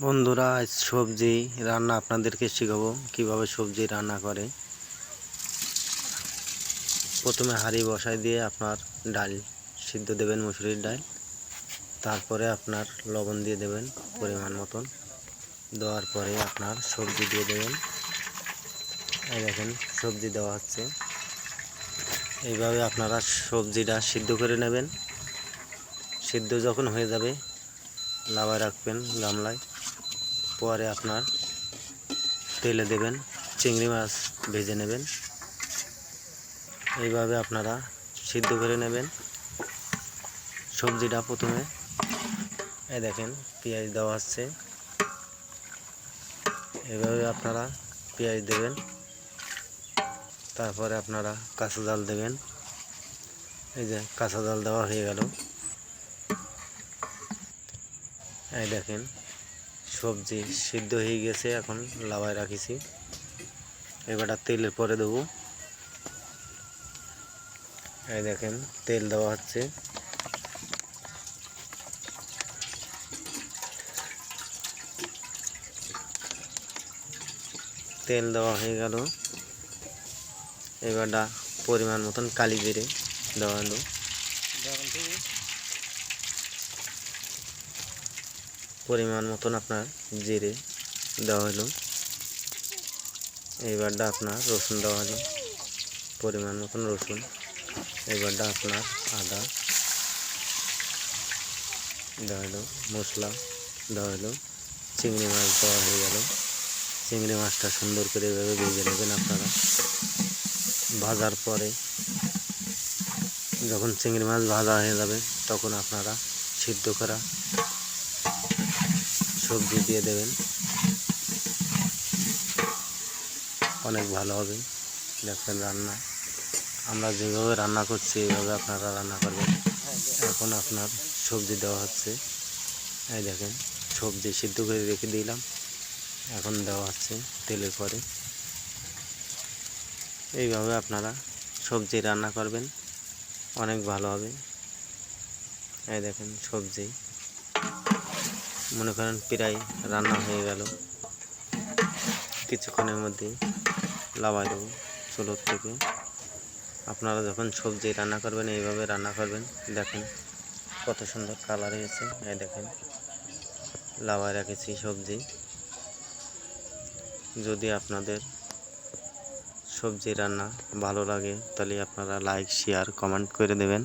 বন্ধুরা, আজ সবজি রান্না আপনাদেরকে শেখাবো, কীভাবে সবজি রান্না করে। প্রথমে হাঁড়ি বসাই দিয়ে আপনার ডাল সিদ্ধ দেবেন, মুসুরির ডাল। তারপরে আপনার লবণ দিয়ে দেবেন পরিমাণ মতন। দেওয়ার পরে আপনার সবজি দিয়ে দেবেন। এই দেখেন, সবজি দেওয়া হচ্ছে। এইভাবে আপনারা সবজিটা সিদ্ধ করে নেবেন। সিদ্ধ যখন হয়ে যাবে, লাভায় রাখবেন গামলায়। পরে আপনার তেলে দেবেন, চিংড়ি মাছ ভেজে নেবেন। এইভাবে আপনারা সিদ্ধ করে নেবেন। সবজিটা প্রথমে, এই দেখেন পেঁয়াজ দেওয়া হচ্ছে এইভাবে আপনারা পেঁয়াজ দেবেন। তারপরে আপনারা কাঁচা জাল দেবেন। এই যে কাঁচা জাল দেওয়া হয়ে গেল। এই দেখেন সবজি সিদ্ধ হয়ে গেছে, এখন লাভায় রাখিছি। এবারটা তেলের পরে দেবো। এই দেখেন, তেল দেওয়া হচ্ছে। তেল দেওয়া হয়ে গেল। এবারটা পরিমাণ মতন কালি বেড়ে দেওয়া হলো। পরিমাণ মতন আপনার জিরে দেওয়া হলো। এইবারটা আপনার রসুন দেওয়া হলো। পরিমাণ মতন রসুন। এইবারটা আপনার আদা দেওয়া হলো। মশলা দেওয়া হলো। চিংড়ি মাছ দেওয়া হয়ে গেল। চিংড়ি মাছটা সুন্দর করে এভাবে ভেজে নেবেন আপনারা। ভাজার পরে যখন চিংড়ি মাছ ভাজা হয়ে যাবে, তখন আপনারা সিদ্ধ করা সবজি দিয়ে দেবেন। অনেক ভালো হবে। দেখবেন রান্না। আমরা যেভাবে রান্না করছি, এইভাবে আপনারা রান্না করবেন। এখন আপনার সবজি দেওয়া হচ্ছে। এই দেখেন, সবজি সিদ্ধ করে রেখে দিলাম। এখন দেওয়া হচ্ছে তেলের পরে। এইভাবে আপনারা সবজি রান্না করবেন। অনেক ভালো হবে। এই দেখেন, সবজি। মনে করেন প্রায় রান্না হয়ে গেল। কিছুক্ষণের মধ্যেই লাভাই দেবো চুলোর থেকে। আপনারা যখন সবজি রান্না করবেন, এইভাবে রান্না করবেন, দেখেন কত সুন্দর কালার হয়েছে এই দেখেন লাভায় রেখেছি সবজি। যদি আপনাদের সবজি রান্না ভালো লাগে, তাহলে আপনারা লাইক শেয়ার কমেন্ট করে দেবেন।